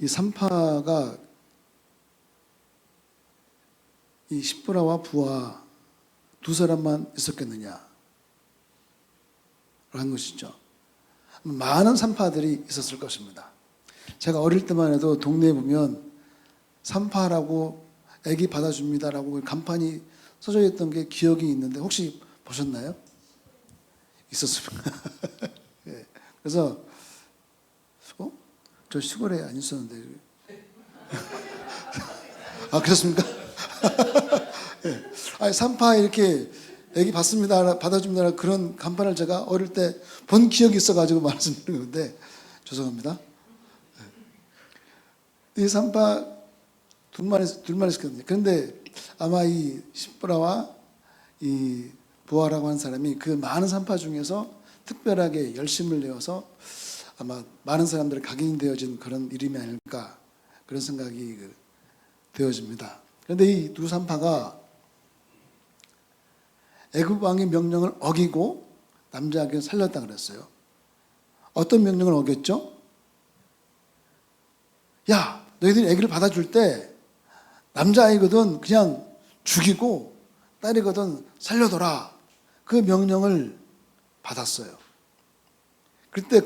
이 산파가 이 십부라와 부하 두 사람만 있었겠느냐 라는 것이죠. 많은 산파들이 있었을 것입니다. 제가 어릴 때만 해도 동네에 보면 산파라고 애기 받아줍니다라고 간판이 써져 있던 게 기억이 있는데 혹시 보셨나요? 있었습니다. 예. 그래서 어? 저 시골에 안 있었는데 아 그렇습니까? 예. 아니 산파 이렇게 애기 받습니다 받아줍니다 그런 간판을 제가 어릴 때 본 기억이 있어가지고 말씀드리는 건데 죄송합니다. 예. 이 산파 둘만 있- 둘만 있었거든요. 그런데 아마 이 십브라와 이 부하라고 하는 사람이 그 많은 산파 중에서 특별하게 열심을 내어서 아마 많은 사람들의 각인되어진 그런 이름이 아닐까 그런 생각이 그 되어집니다. 그런데 이 두 산파가 애굽 왕의 명령을 어기고 남자 아기를 살렸다 그랬어요. 어떤 명령을 어겼죠? 야, 너희들이 아기를 받아줄 때 남자 아이거든 그냥 죽이고 딸이거든 살려둬라. 그 명령을 받았어요. 그때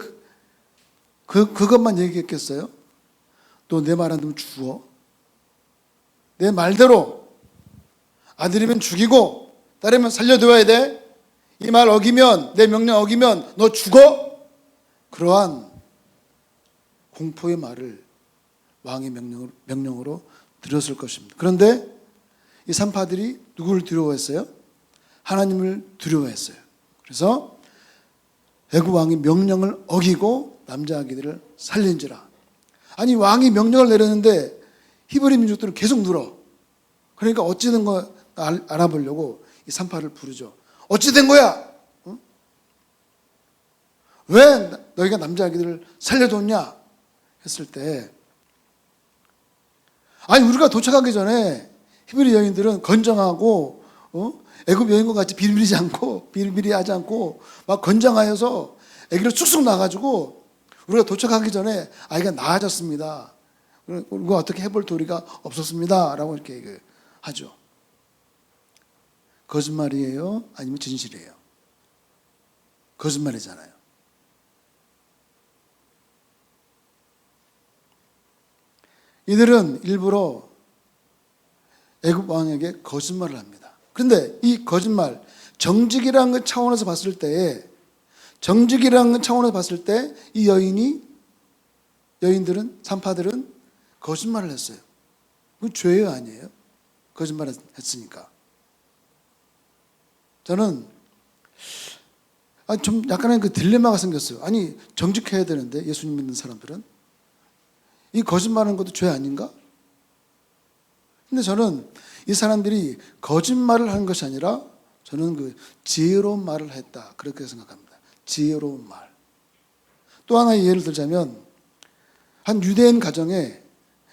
그, 그 그것만 얘기했겠어요? 또내말 안 들으면 죽어. 내 말대로 아들이면 죽이고 딸이면 살려둬야 돼. 이 말 어기면 내 명령 어기면 너 죽어. 그러한 공포의 말을 왕의 명령으로, 명령으로 들었을 것입니다. 그런데 이 산파들이 누구를 두려워했어요? 하나님을 두려워했어요. 그래서 애굽 왕이 명령을 어기고 남자 아기들을 살린지라. 아니 왕이 명령을 내렸는데 히브리 민족들은 계속 늘어. 그러니까 어찌 된 거 알아보려고 이 산파를 부르죠. 어찌 된 거야? 응? 왜 너희가 남자 아기들을 살려뒀냐? 했을 때 아니 우리가 도착하기 전에 히브리 여인들은 건정하고 어? 애굽 여인과 같이 비밀이지 않고 비밀비리하지 않고 막 건장하여서 아기를 쑥쑥 나가지고 우리가 도착하기 전에 아이가 나아졌습니다. 우리가 어떻게 해볼 도리가 없었습니다 라고 이렇게 그 하죠. 거짓말이에요? 아니면 진실이에요? 거짓말이잖아요. 이들은 일부러 애굽 왕에게 거짓말을 합니다. 그런데 이 거짓말 정직이라는 것 차원에서 봤을 때에 정직이라는 것 차원에서 봤을 때 이 여인이 여인들은 산파들은 거짓말을 했어요. 그 죄예요, 아니에요? 거짓말을 했으니까. 저는 아, 좀 약간의 그 딜레마가 생겼어요. 아니 정직해야 되는데 예수님 믿는 사람들은 이 거짓말하는 것도 죄 아닌가? 근데 저는 이 사람들이 거짓말을 하는 것이 아니라 저는 그 지혜로운 말을 했다. 그렇게 생각합니다. 지혜로운 말. 또 하나의 예를 들자면 한 유대인 가정에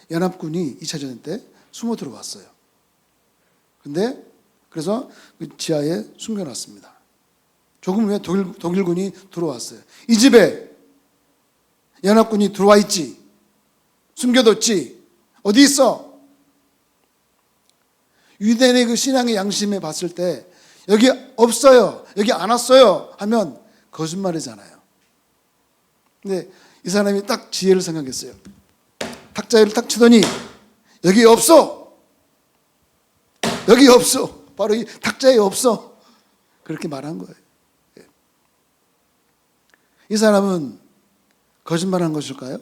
연합군이 2차 전쟁 때 숨어 들어왔어요. 근데 그래서 그 지하에 숨겨놨습니다. 조금 후에 독일, 독일군이 들어왔어요. 이 집에 연합군이 들어와 있지. 숨겨뒀지. 어디 있어? 유대인의 그 신앙의 양심에 봤을 때 여기 없어요. 여기 안 왔어요. 하면 거짓말이잖아요. 근데 이 사람이 딱 지혜를 생각했어요. 탁자를 딱 치더니 여기 없어. 여기 없어. 바로 이 탁자에 없어. 그렇게 말한 거예요. 예. 이 사람은 거짓말한 것일까요?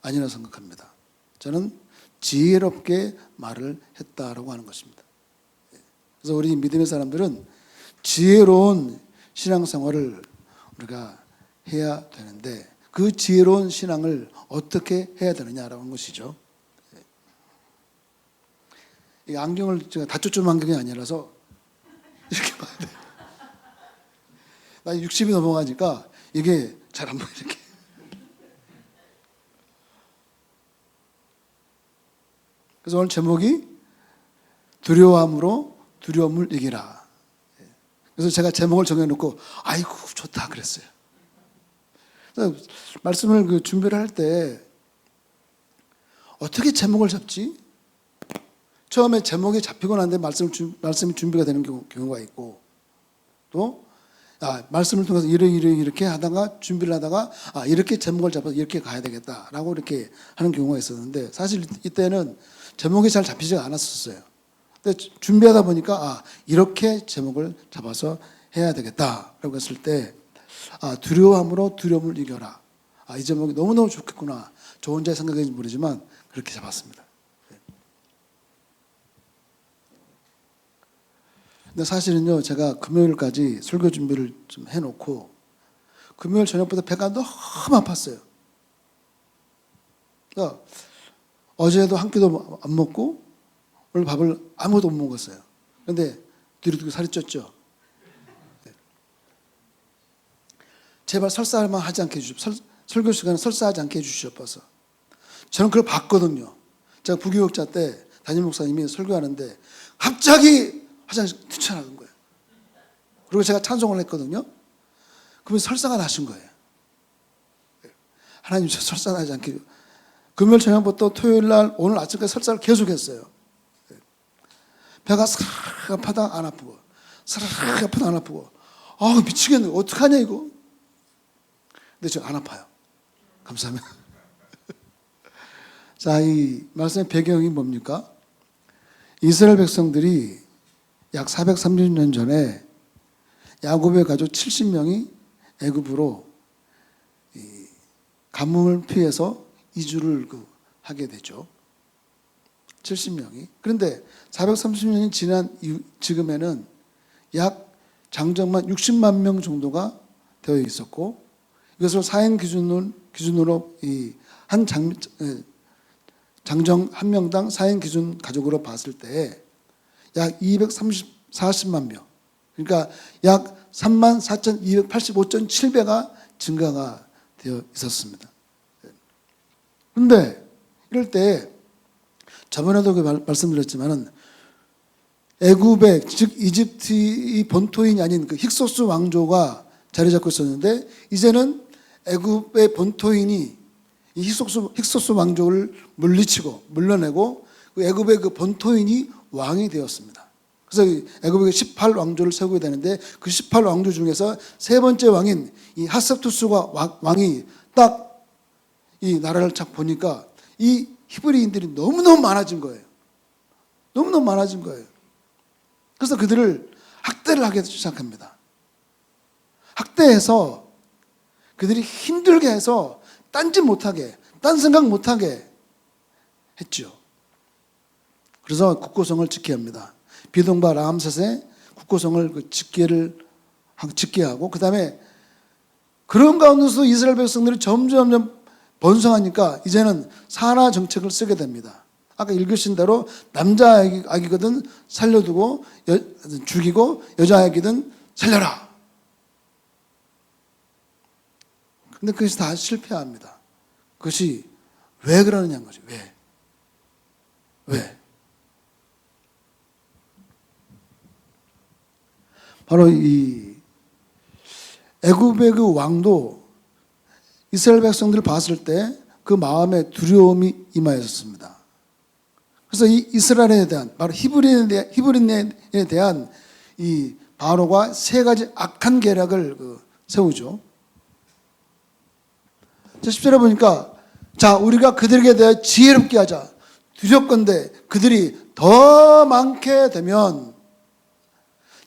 아니라 생각합니다. 저는 지혜롭게 말을 했다라고 하는 것입니다. 예. 그래서 우리 믿음의 사람들은 지혜로운 신앙생활을 우리가 해야 되는데 그 지혜로운 신앙을 어떻게 해야 되느냐라는 것이죠. 예. 이 안경을 제가 다초점 안경이 아니라서 이렇게 봐야 돼. 나 60이 넘어가니까 이게 잘 안 보여 이렇게. 그래서 오늘 제목이 두려움으로 두려움을 이기라. 예. 그래서 제가 제목을 정해놓고 아이고 좋다 그랬어요. 말씀을 그 준비를 할 때 어떻게 제목을 잡지? 처음에 제목이 잡히고 난데 말씀 주, 말씀이 준비가 되는 경우, 경우 가 있고 또 아, 말씀을 통해서 이래 이래 이렇게 하다가 준비를 하다가 아 이렇게 제목을 잡아서 이렇게 가야 되겠다라고 이렇게 하는 경우가 있었는데 사실 이때는 제목이 잘 잡히지가 않았었어요. 근데 주- 준비하다 보니까 아 이렇게 제목을 잡아서 해야 되겠다라고 했을 때 아, 두려움으로 두려움을 이겨라. 아, 이 제목이 너무너무 좋겠구나. 저 혼자의 생각인지 모르지만 그렇게 잡았습니다. 네. 근데 사실은요, 제가 금요일까지 설교 준비를 좀 해놓고 금요일 저녁부터 배가 너무 아팠어요. 그러니까 어제도 한 끼도 안 먹고 오늘 밥을 아무것도 못 먹었어요. 근데 뒤로 뒤로 살이 쪘죠. 제발 설사만 하지 않게 해주십시오. 설, 설교 시간에 설사하지 않게 해주시옵소서. 저는 그걸 봤거든요. 제가 부교육자 때 담임 목사님이 설교하는데 갑자기 화장실 뛰쳐나간 거예요. 그리고 제가 찬송을 했거든요. 그러면 설사가 나신 거예요. 하나님 저 설사 나지 않게 금요일 저녁부터 토요일 날 오늘 아침까지 설사를 계속했어요. 배가 스르륵 아프다 안 아프고 스르륵 아프다 안 아프고. 아 미치겠네. 어떡하냐 이거? 근데 저 안 아파요. 감사합니다. 자이 말씀의 배경이 뭡니까? 이스라엘 백성들이 약 430년 전에 야곱의 가족 70명이 애굽으로 이 가뭄을 피해서 이주를 그 하게 되죠. 70명이. 그런데 430년이 지난 지금에는 약 장정만 60만 명 정도가 되어 있었고 이것을 사행 기준으로, 기준으로 이 한 장, 에, 장정 한 명당 사행 기준 가족으로 봤을 때 약 240만 명. 그러니까 약 3만 4,285.7배가 증가가 되어 있었습니다. 그런데 이럴 때 저번에도 그 말, 말씀드렸지만은 애굽의 즉 이집트의 본토인이 아닌 그 힉소스 왕조가 자리 잡고 있었는데 이제는 애굽의 본토인이 이 힉소스, 힉소스 왕조를 물리치고 물러내고 그 애굽의 그 본토인이 왕이 되었습니다. 그래서 이 애굽의 18왕조를 세우게 되는데 그 18왕조 중에서 세 번째 왕인 이 하셉투스가 왕- 왕이 딱 이 나라를 딱 보니까 이 히브리인들이 너무너무 많아진 거예요. 너무너무 많아진 거예요. 그래서 그들을 학대를 하기 시작합니다. 학대해서 그들이 힘들게 해서 딴짓 못하게, 딴 생각 못하게 했죠. 그래서 국고성을 짓게 합니다. 비동바 라암셋의 국고성을 그 짓기를 짓게 하고 그 다음에 그런 가운데서 이스라엘 백성들이 점점 번성하니까 이제는 산하 정책을 쓰게 됩니다. 아까 읽으신 대로 남자 아기- 아기 거든 살려두고 여, 죽이고 여자 아기든 살려라. 근데 그것이 다 실패합니다. 그것이 왜 그러느냐는 거죠. 왜? 왜? 바로 이 애굽의 그 왕도 이스라엘 백성들을 봤을 때 그 마음에 두려움이 임하였습니다. 그래서 이 이스라엘에 대한 바로 히브리인에 대한, 히브리인에 대한 이 바로가 세 가지 악한 계략을 그 세우죠. 자, 10절에 보니까 자, 우리가 그들에게 대해 지혜롭게 하자. 두렵건대 그들이 더 많게 되면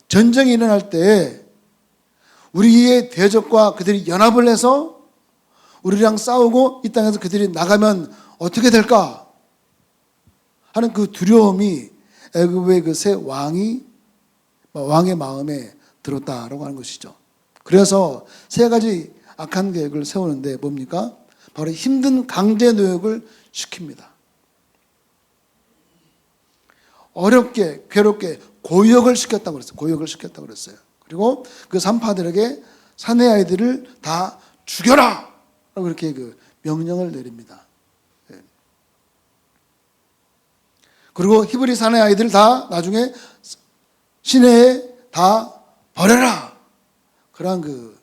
전쟁이 일어날 때 우리의 대적과 그들이 연합을 해서 우리랑 싸우고 이 땅에서 그들이 나가면 어떻게 될까 하는 그 두려움이 애굽의 그 새 왕이 왕의 마음에 들었다라고 하는 것이죠. 그래서 세 가지 악한 계획을 세우는데 뭡니까? 바로 힘든 강제 노역을 시킵니다. 어렵게 괴롭게 고역을 시켰다고 그랬어요. 고역을 시켰다고 그랬어요. 그리고 그 산파들에게 사내 아이들을 다 죽여라. 라고 이렇게 그 명령을 내립니다. 예. 그리고 히브리 사내 아이들 다 나중에 시내에 다 버려라. 그러한 그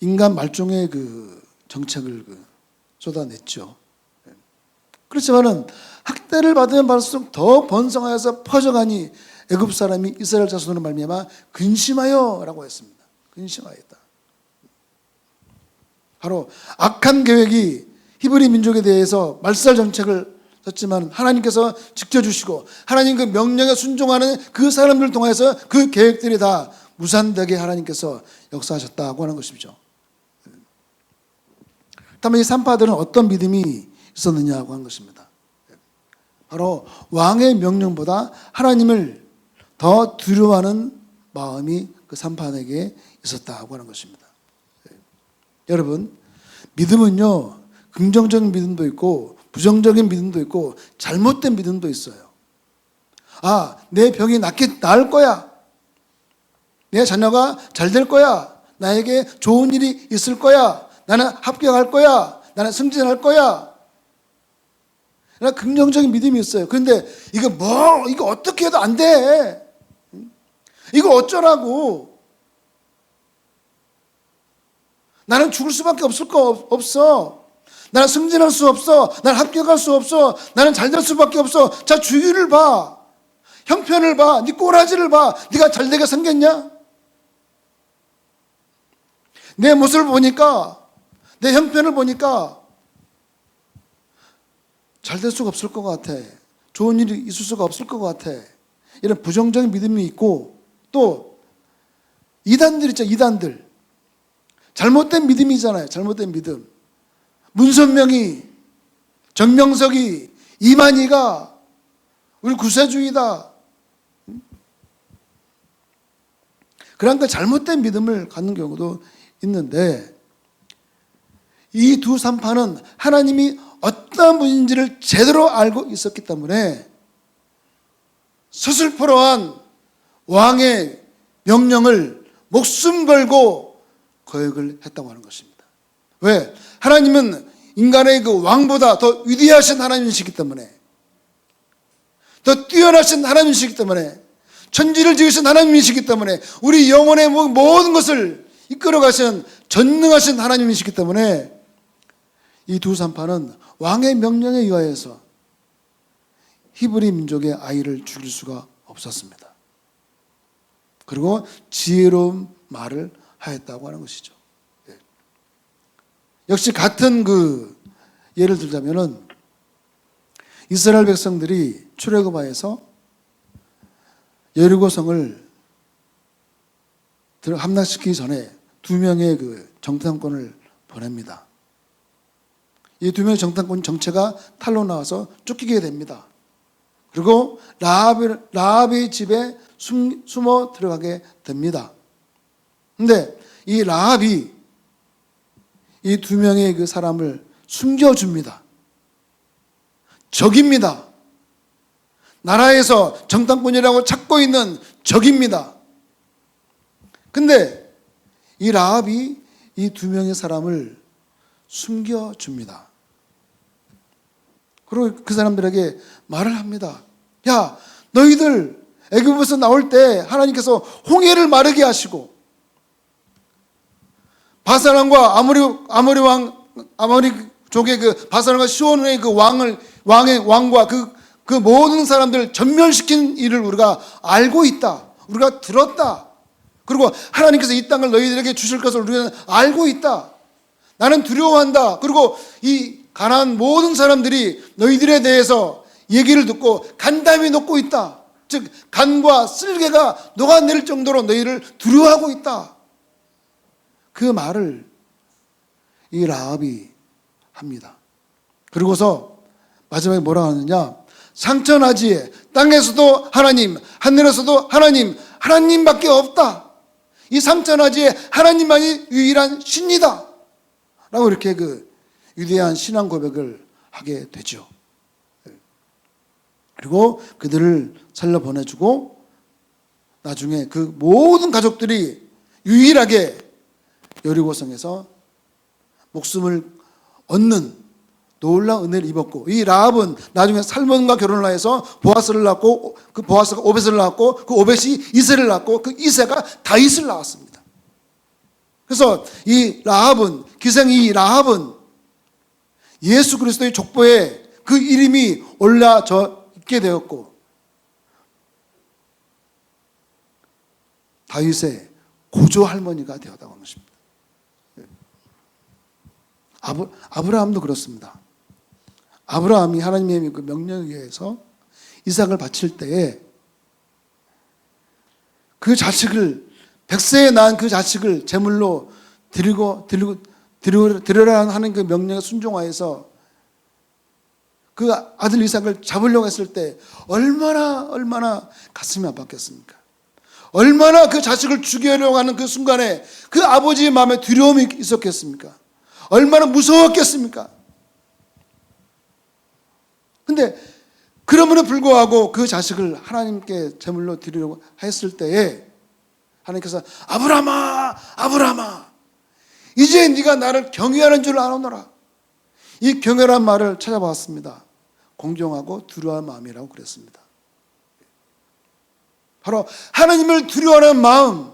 인간 말종의 그 정책을 그 쏟아냈죠. 예. 그렇지만은 학대를 받으면 받을수록 더 번성하여서 퍼져가니 애굽 사람이 이스라엘 자손으로 말미암아 근심하여라고 했습니다. 근심하였다. 바로 악한 계획이 히브리 민족에 대해서 말살 정책을 썼지만 하나님께서 지켜주시고 하나님 그 명령에 순종하는 그 사람들 통해서 그 계획들이 다 무산되게 하나님께서 역사하셨다고 하는 것이죠. 다만 이 산파들은 어떤 믿음이 있었느냐고 하는 것입니다. 바로 왕의 명령보다 하나님을 더 두려워하는 마음이 그 산파에게 있었다고 하는 것입니다. 여러분, 믿음은요, 긍정적인 믿음도 있고, 부정적인 믿음도 있고, 잘못된 믿음도 있어요. 아, 내 병이 낫게, 나을 거야. 내 자녀가 잘 될 거야. 나에게 좋은 일이 있을 거야. 나는 합격할 거야. 나는 승진할 거야. 나 긍정적인 믿음이 있어요. 그런데 이거 뭐, 이거 어떻게 해도 안 돼. 이거 어쩌라고. 나는 죽을 수밖에 없을 거 없- 없어. 나는 승진할 수 없어. 나는 합격할 수 없어. 나는 잘 될 수밖에 없어. 자 주위를 봐. 형편을 봐. 네 꼬라지를 봐. 네가 잘 되게 생겼냐? 내 모습을 보니까 내 형편을 보니까 잘 될 수가 없을 것 같아. 좋은 일이 있을 수가 없을 것 같아. 이런 부정적인 믿음이 있고 또 이단들 있죠. 이단들. 잘못된 믿음이잖아요. 잘못된 믿음. 문선명이, 정명석이, 이만희가 우리 구세주의다. 그런 그 잘못된 믿음을 갖는 경우도 있는데 이두 산파는 하나님이 어떤 분인지를 제대로 알고 있었기 때문에 서슬퍼러한 왕의 명령을 목숨 걸고 거역을 했다고 하는 것입니다. 왜? 하나님은 인간의 그 왕보다 더 위대하신 하나님이시기 때문에 더 뛰어나신 하나님이시기 때문에 천지를 지으신 하나님이시기 때문에 우리 영혼의 모든 것을 이끌어 가시는 전능하신 하나님이시기 때문에 이 두 산파는 왕의 명령에 의하여서 히브리 민족의 아이를 죽일 수가 없었습니다. 그리고 지혜로운 말을 하였다고 하는 것이죠. 예. 역시 같은 그 예를 들자면은 이스라엘 백성들이 출애굽하여서 여리고성을 들- 함락시키기 전에 두 명의 그 정탐꾼을 보냅니다. 이 두 명의 정탐꾼 정체가 탈로 나와서 쫓기게 됩니다. 그리고 라합의 집에 숨, 숨어 들어가게 됩니다. 근데 이 라합이 이 두 명의 그 사람을 숨겨줍니다. 적입니다. 나라에서 정탐꾼이라고 찾고 있는 적입니다. 근데 이 라합이 이 두 명의 사람을 숨겨줍니다. 그리고 그 사람들에게 말을 합니다. 야, 너희들 애굽에서 나올 때 하나님께서 홍해를 마르게 하시고 바사랑과 아모리 아모리 왕 아모리 족의 그 바사랑과 시온의 그 왕을 왕의 왕과 그, 그 모든 사람들 전멸시킨 일을 우리가 알고 있다. 우리가 들었다. 그리고 하나님께서 이 땅을 너희들에게 주실 것을 우리는 알고 있다. 나는 두려워한다. 그리고 이 가난한 모든 사람들이 너희들에 대해서 얘기를 듣고 간담이 녹고 있다. 즉 간과 쓸개가 녹아내릴 정도로 너희를 두려워하고 있다. 그 말을 이 라합이 합니다. 그리고서 마지막에 뭐라 하느냐? 상천하지에 땅에서도 하나님, 하늘에서도 하나님, 하나님밖에 없다. 이 상천하지에 하나님만이 유일한 신이다. 라고 이렇게 그 위대한 신앙 고백을 하게 되죠. 그리고 그들을 살려 보내주고 나중에 그 모든 가족들이 유일하게 여리고성에서 목숨을 얻는 놀라운 은혜를 입었고 이 라합은 나중에 살몬과 결혼을 해서 보아스를 낳고 그 보아스가 오벳을 낳았고 그 오벳이 이세를 낳고 그 이세가 다윗을 낳았습니다. 그래서 이 라합은 기생이 이 라합은 예수 그리스도의 족보에 그 이름이 올라져 있게 되었고 다윗의 고조 할머니가 되었다고 하는 것입니다. 아브, 아브라함도 그렇습니다. 아브라함이 하나님의 그 명령에 의해서 이삭을 바칠 때에 그 자식을 백세에 낳은 그 자식을 제물로 드리고 드리고 드려- 드려라 하는 그 명령에 순종하여서 그 아들 이삭을 잡으려고 했을 때 얼마나 얼마나 가슴이 아팠겠습니까? 얼마나 그 자식을 죽이려고 하는 그 순간에 그 아버지의 마음에 두려움이 있었겠습니까? 얼마나 무서웠겠습니까? 근데 그럼에도 불구하고 그 자식을 하나님께 제물로 드리려고 했을 때에 하나님께서 아브라함아 아브라함아 이제 네가 나를 경외하는 줄 아노라. 이 경외란 말을 찾아봤습니다. 공정하고 두려워하는 마음이라고 그랬습니다. 바로 하나님을 두려워하는 마음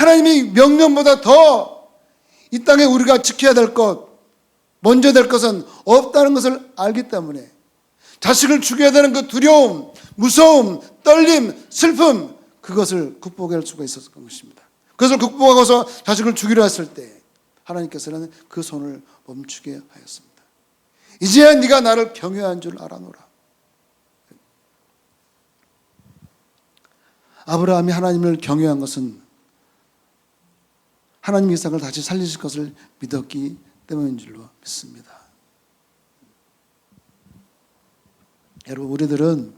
하나님의 명령보다 더 이 땅에 우리가 지켜야 될 것, 먼저 될 것은 없다는 것을 알기 때문에 자식을 죽여야 되는 그 두려움, 무서움, 떨림, 슬픔 그것을 극복할 수가 있었던 것입니다. 그것을 극복하고서 자식을 죽이려 했을 때 하나님께서는 그 손을 멈추게 하였습니다. 이제야 네가 나를 경외한 줄 알아노라. 아브라함이 하나님을 경외한 것은 하나님 이삭을 다시 살리실 것을 믿었기 때문인 줄로 믿습니다. 여러분 우리들은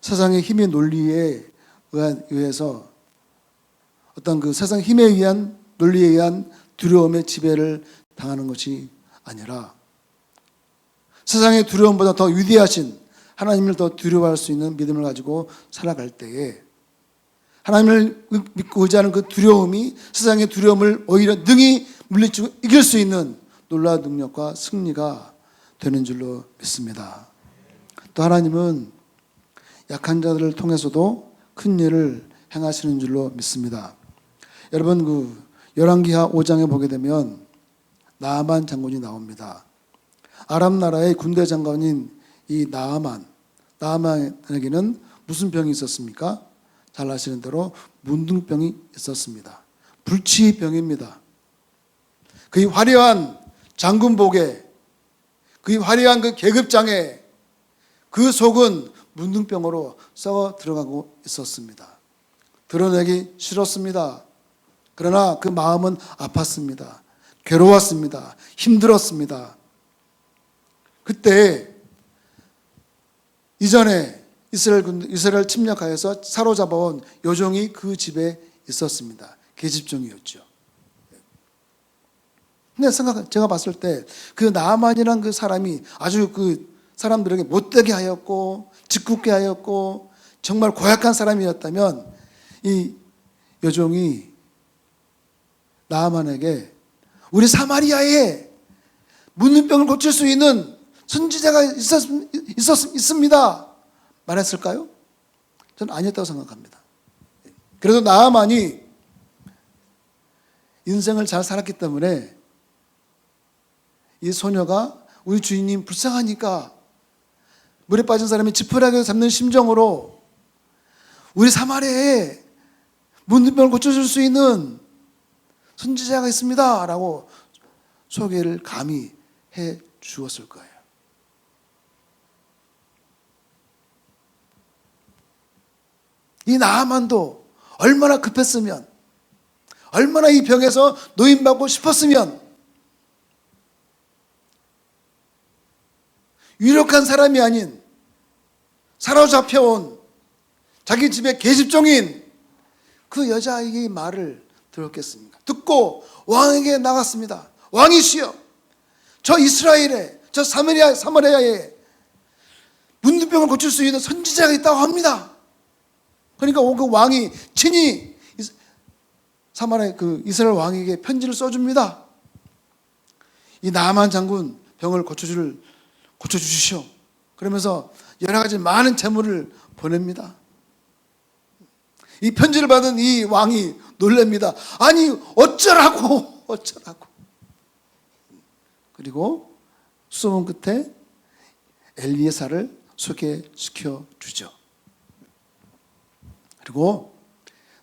세상의 힘의 논리에 의해서 어떤 그 세상 힘에 의한 논리에 의한 두려움의 지배를 당하는 것이 아니라 세상의 두려움보다 더 위대하신 하나님을 더 두려워할 수 있는 믿음을 가지고 살아갈 때에 하나님을 믿고 의지하는 그 두려움이 세상의 두려움을 오히려 능히 물리치고 이길 수 있는 놀라운 능력과 승리가 되는 줄로 믿습니다. 또 하나님은 약한 자들을 통해서도 큰 일을 행하시는 줄로 믿습니다. 여러분 그 열왕기하 5장에 보게 되면 나아만 장군이 나옵니다. 아람 나라의 군대 장관인 이 나아만 나아만에게는 무슨 병이 있었습니까? 잘 아시는 대로 문둥병이 있었습니다. 불치병입니다. 그 화려한 장군복에 그 화려한 그 계급장에 그 속은 문둥병으로 썩어 들어가고 있었습니다. 드러내기 싫었습니다. 그러나 그 마음은 아팠습니다. 괴로웠습니다. 힘들었습니다. 그때 이전에 이스라엘 군 이스라엘 침략하여서 사로잡아온 요종이 그 집에 있었습니다. 계집종이었죠. 근데 생각 제가 봤을 때 그 나만이란 그 사람이 아주 그 사람들에게 못되게 하였고 짓궂게 하였고 정말 고약한 사람이었다면 이 여종이 나만에게 우리 사마리아에 문둥병을 고칠 수 있는 선지자가 있었, 있었, 있습니다. 말했을까요? 저는 아니었다고 생각합니다. 그래도 나아만이 인생을 잘 살았기 때문에 이 소녀가 우리 주인님 불쌍하니까 물에 빠진 사람이 지푸라기 잡는 심정으로 우리 사마리아에 문둥병을 고쳐줄 수 있는 선지자가 있습니다. 라고 소개를 감히 해 주었을 거예요. 이 나아만도 얼마나 급했으면, 얼마나 이 병에서 노인받고 싶었으면, 유력한 사람이 아닌 사로잡혀온 자기 집의 계집종인 그 여자에게 말을 들었겠습니까? 듣고 왕에게 나갔습니다. 왕이시여, 저 이스라엘에, 저 사마리아, 사마리아에 문둥병을 고칠 수 있는 선지자가 있다고 합니다. 그러니까 그 왕이 친히 사마리아 그 이스라엘 왕에게 편지를 써줍니다. 이 나만 장군 병을 고쳐줄 고쳐 주시오. 그러면서 여러 가지 많은 재물을 보냅니다. 이 편지를 받은 이 왕이 놀랍니다. 아니 어쩌라고 어쩌라고. 그리고 수소문 끝에 엘리에사를 소개시켜 주죠. 그리고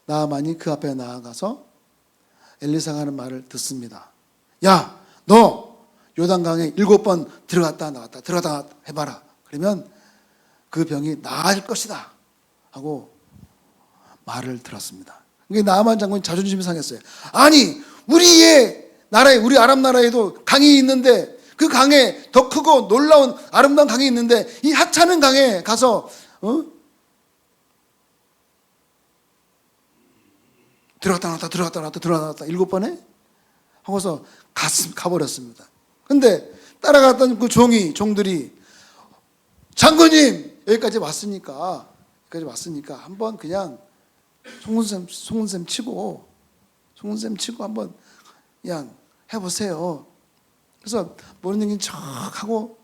나만이 그 앞에 나아가서 엘리사가 하는 말을 듣습니다. 야, 너 요단강에 일곱 번 들어갔다 나왔다 들어갔다 나왔다 해봐라. 그러면 그 병이 나을 것이다 하고 말을 들었습니다. 그게 나만 장군이 자존심이 상했어요. 아니 우리의 나라에 우리 아랍 나라에도 강이 있는데 그 강에 더 크고 놀라운 아름다운 강이 있는데 이 하찮은 강에 가서 어? 들어갔다 나왔다 들어갔다 나왔다 들어갔다 나왔다 일곱 번에 하고서 갔, 가버렸습니다. 근데 따라갔던 그 종이 종들이 장군님 여기까지 왔으니까 여기까지 왔으니까 한번 그냥 송은쌤 송은쌤 치고 송은쌤 치고 한번 그냥 해보세요. 그래서 모르는 얘기 척 하고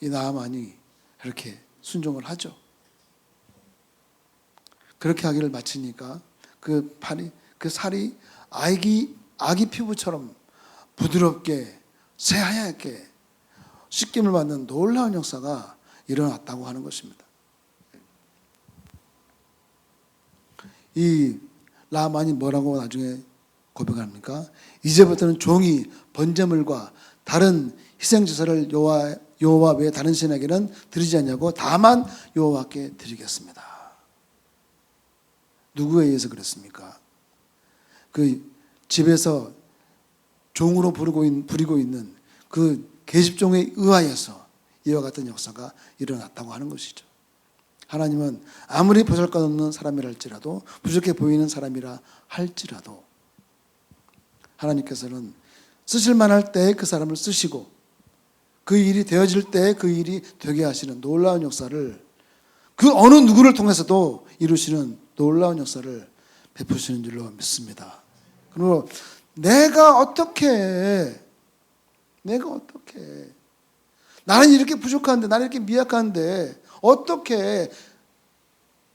이 나만이 이렇게 순종을 하죠. 그렇게 하기를 마치니까 그 팔이 그 살이 아기 아기 피부처럼 부드럽게 새하얗게 씻김을 받는 놀라운 역사가 일어났다고 하는 것입니다. 이 라만이 뭐라고 나중에 고백합니까? 이제부터는 종이 번제물과 다른 희생 제사를 여호와 여호와 외에 다른 신에게는 드리지 않냐고 다만 여호와께 드리겠습니다. 누구에 의해서 그랬습니까? 그 집에서 종으로 부르고 있, 부리고 있는 그 계집종에 의하여서 이와 같은 역사가 일어났다고 하는 것이죠. 하나님은 아무리 보잘것없는 사람이라 할지라도 부족해 보이는 사람이라 할지라도 하나님께서는 쓰실 만할 때 그 사람을 쓰시고 그 일이 되어질 때 그 일이 되게 하시는 놀라운 역사를 그 어느 누구를 통해서도 이루시는 놀라운 역사를 베푸시는 줄로 믿습니다. 그리고 내가 어떻게 내가 어떻게 나는 이렇게 부족한데 나는 이렇게 미약한데 어떻게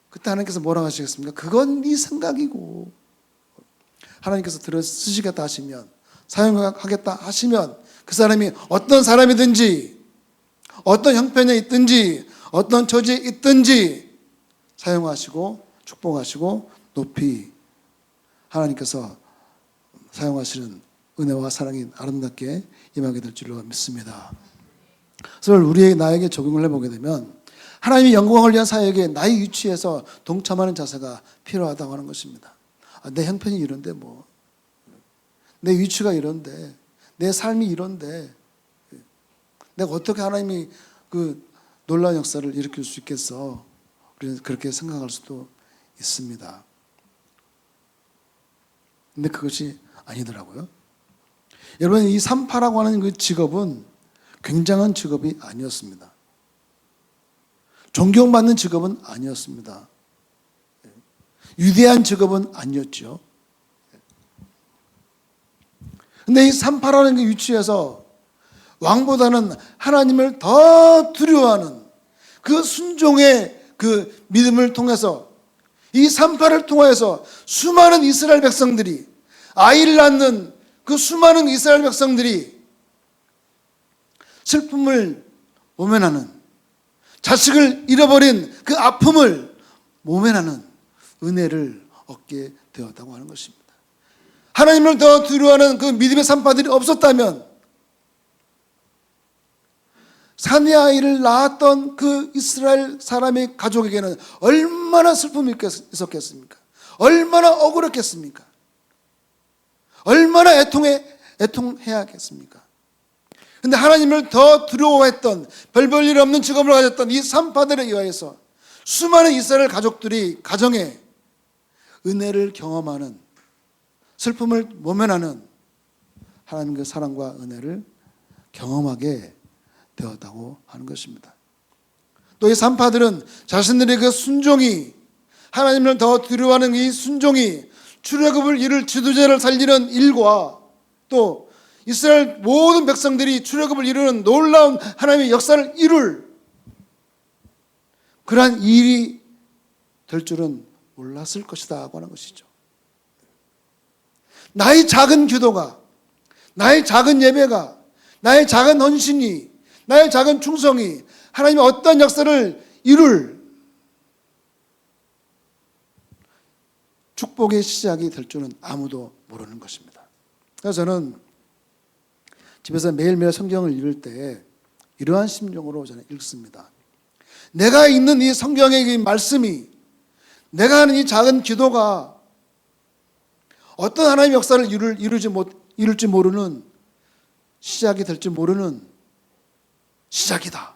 그때 하나님께서 뭐라고 하시겠습니까? 그건 네 생각이고 하나님께서 들어 쓰시겠다 하시면 사용하겠다 하시면 그 사람이 어떤 사람이든지 어떤 형편에 있든지 어떤 처지에 있든지 사용하시고 축복하시고 높이 하나님께서 사용하시는 은혜와 사랑이 아름답게 임하게 될 줄로 믿습니다. 그래서 우리에게 나에게 적용을 해보게 되면 하나님의 영광을 위한 사역에 나의 위치에서 동참하는 자세가 필요하다고 하는 것입니다. 아, 내 형편이 이런데 뭐, 내 위치가 이런데, 내 삶이 이런데, 내가 어떻게 하나님이 그 놀라운 역사를 일으킬 수 있겠어? 우리는 그렇게 생각할 수도 있습니다. 근데 그것이 아니더라고요. 여러분, 이 삼파라고 하는 그 직업은 굉장한 직업이 아니었습니다. 존경받는 직업은 아니었습니다. 위대한 직업은 아니었죠. 근데 이 삼파라는 그 위치에서 왕보다는 하나님을 더 두려워하는 그 순종의 그 믿음을 통해서 이 삼파를 통해서 수많은 이스라엘 백성들이 아이를 낳는 그 수많은 이스라엘 백성들이 슬픔을 모면하는 자식을 잃어버린 그 아픔을 모면하는 은혜를 얻게 되었다고 하는 것입니다. 하나님을 더 두려워하는 그 믿음의 산파들이 없었다면 사내 아이를 낳았던 그 이스라엘 사람의 가족에게는 얼마나 슬픔이 있었겠습니까? 얼마나 억울했겠습니까? 얼마나 애통해, 애통해야겠습니까? 근데 하나님을 더 두려워했던 별볼일 없는 직업을 가졌던 이 산파들에 의하여서 수많은 이스라엘 가족들이 가정에 은혜를 경험하는 슬픔을 모면하는 하나님의 사랑과 은혜를 경험하게 되었다고 하는 것입니다. 또 이 산파들은 자신들의 그 순종이 하나님을 더 두려워하는 이 순종이 출애굽을 이룰 지도자를 살리는 일과 또 이스라엘 모든 백성들이 출애굽을 이루는 놀라운 하나님의 역사를 이룰 그러한 일이 될 줄은 몰랐을 것이다 하고 하는 것이죠. 나의 작은 기도가 나의 작은 예배가 나의 작은 헌신이, 나의 작은 충성이 하나님의 어떤 역사를 이룰 축복의 시작이 될 줄은 아무도 모르는 것입니다. 그래서 저는 집에서 매일매일 성경을 읽을 때 이러한 심정으로 저는 읽습니다. 내가 읽는 이 성경의 이 말씀이 내가 하는 이 작은 기도가 어떤 하나님의 역사를 이룰, 이루지 못, 이룰지 모르는 시작이 될지 모르는 시작이다.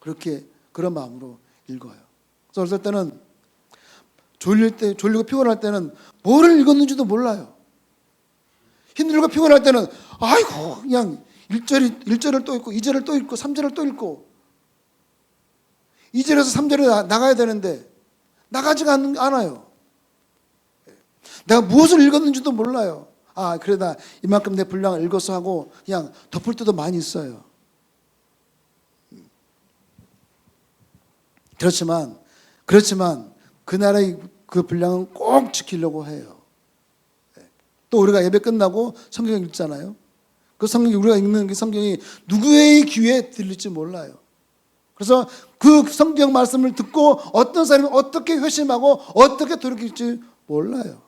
그렇게 그런 마음으로 읽어요. 그래서 어떨 때는 졸릴 때, 졸리고 피곤할 때는 뭐를 읽었는지도 몰라요. 힘들고 피곤할 때는 아이고 그냥 1절이 1절을 또 읽고 2절을 또 읽고 3절을 또 읽고 2절에서 3절에 나가야 되는데 나가지가 않- 않아요. 내가 무엇을 읽었는지도 몰라요. 아, 나 이만큼 내 분량을 읽어서 하고 그냥 덮을 때도 많이 있어요. 그렇지만 그렇지만 그날의 그 분량은 꼭 지키려고 해요. 또 우리가 예배 끝나고 성경 읽잖아요. 그 성경 우리가 읽는 그 성경이 누구의 귀에 들릴지 몰라요. 그래서 그 성경 말씀을 듣고 어떤 사람이 어떻게 회심하고 어떻게 돌이킬지 몰라요.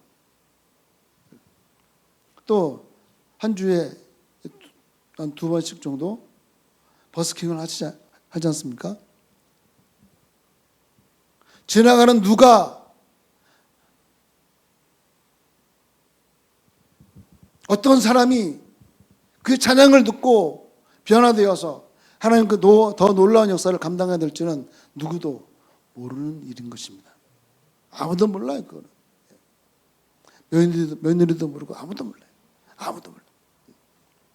또 한 주에 한 두 번씩 정도 버스킹을 하지, 하지 않습니까? 지나가는 누가 어떤 사람이 그 찬양을 듣고 변화되어서 하나님 그 더 놀라운 역사를 감당해야 될지는 누구도 모르는 일인 것입니다. 아무도 몰라요, 그거는. 며느리도, 며느리도 모르고 아무도 몰라요. 아무도 몰라요.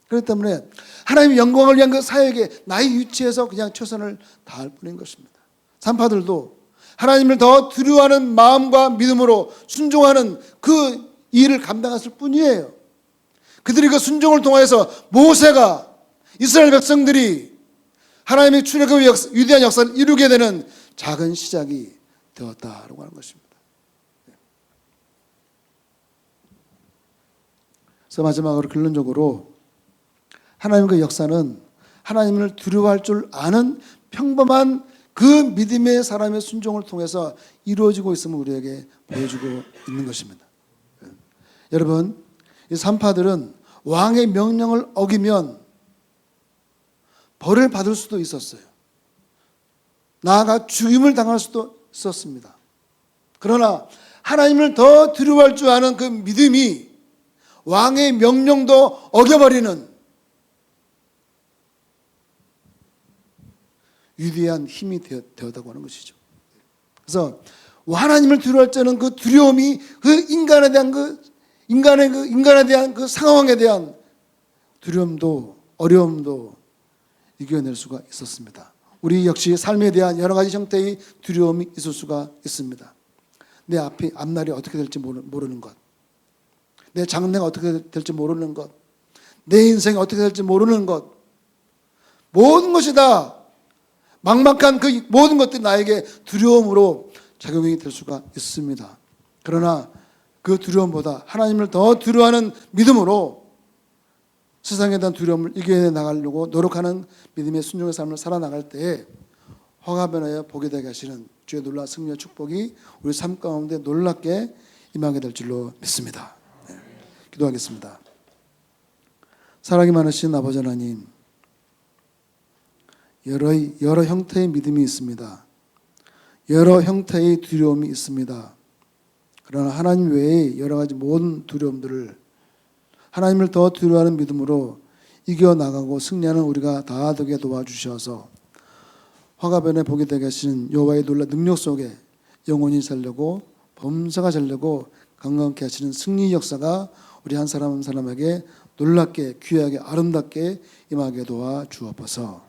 그렇기 때문에 하나님의 영광을 위한 그 사역에 나의 위치에서 그냥 최선을 다할 뿐인 것입니다. 산파들도 하나님을 더 두려워하는 마음과 믿음으로 순종하는 그 일을 감당했을 뿐이에요. 그들이 그 순종을 통해서 모세가 이스라엘 백성들이 하나님의 출애굽의 역사, 위대한 역사를 이루게 되는 작은 시작이 되었다라고 하는 것입니다. 그래서 마지막으로 결론적으로 하나님의 역사는 하나님을 두려워할 줄 아는 평범한 그 믿음의 사람의 순종을 통해서 이루어지고 있음을 우리에게 보여주고 있는 것입니다. 여러분, 이 산파들은 왕의 명령을 어기면 벌을 받을 수도 있었어요. 나아가 죽임을 당할 수도 있었습니다. 그러나 하나님을 더 두려워할 줄 아는 그 믿음이 왕의 명령도 어겨버리는 위대한 힘이 되었 다고 하는 것이죠. 그래서 하나님을 두려워할 때는 그 두려움이 그 인간에 대한 그 인간의 그 인간에 대한 그 상황에 대한 두려움도 어려움도 이겨낼 수가 있었습니다. 우리 역시 삶에 대한 여러 가지 형태의 두려움이 있을 수가 있습니다. 내 앞이 앞날이 어떻게 될지 모르는 것, 내 장래가 어떻게 될지 모르는 것, 내 인생이 어떻게 될지 모르는 것, 모든 것이 다 막막한 그 모든 것들이 나에게 두려움으로 작용이 될 수가 있습니다. 그러나 그 두려움보다 하나님을 더 두려워하는 믿음으로 세상에 대한 두려움을 이겨내 나가려고 노력하는 믿음의 순종의 삶을 살아나갈 때에 화가변화에 보게 되게 하시는 주의 놀라 승리의 축복이 우리 삶 가운데 놀랍게 임하게 될 줄로 믿습니다. 네. 기도하겠습니다. 사랑이 많으신 아버지 하나님, 여러, 여러 형태의 믿음이 있습니다. 여러 형태의 두려움이 있습니다. 그러나 하나님 외에 여러 가지 모든 두려움들을 하나님을 더 두려워하는 믿음으로 이겨나가고 승리하는 우리가 다 되게 도와주셔서 화가변에 보게 되게 하시는 여호와의 놀라 능력 속에 영혼이 살려고 범사가 살려고 강건케 하시는 승리 역사가 우리 한 사람 한 사람에게 놀랍게 귀하게 아름답게 임하게 도와 주옵소서.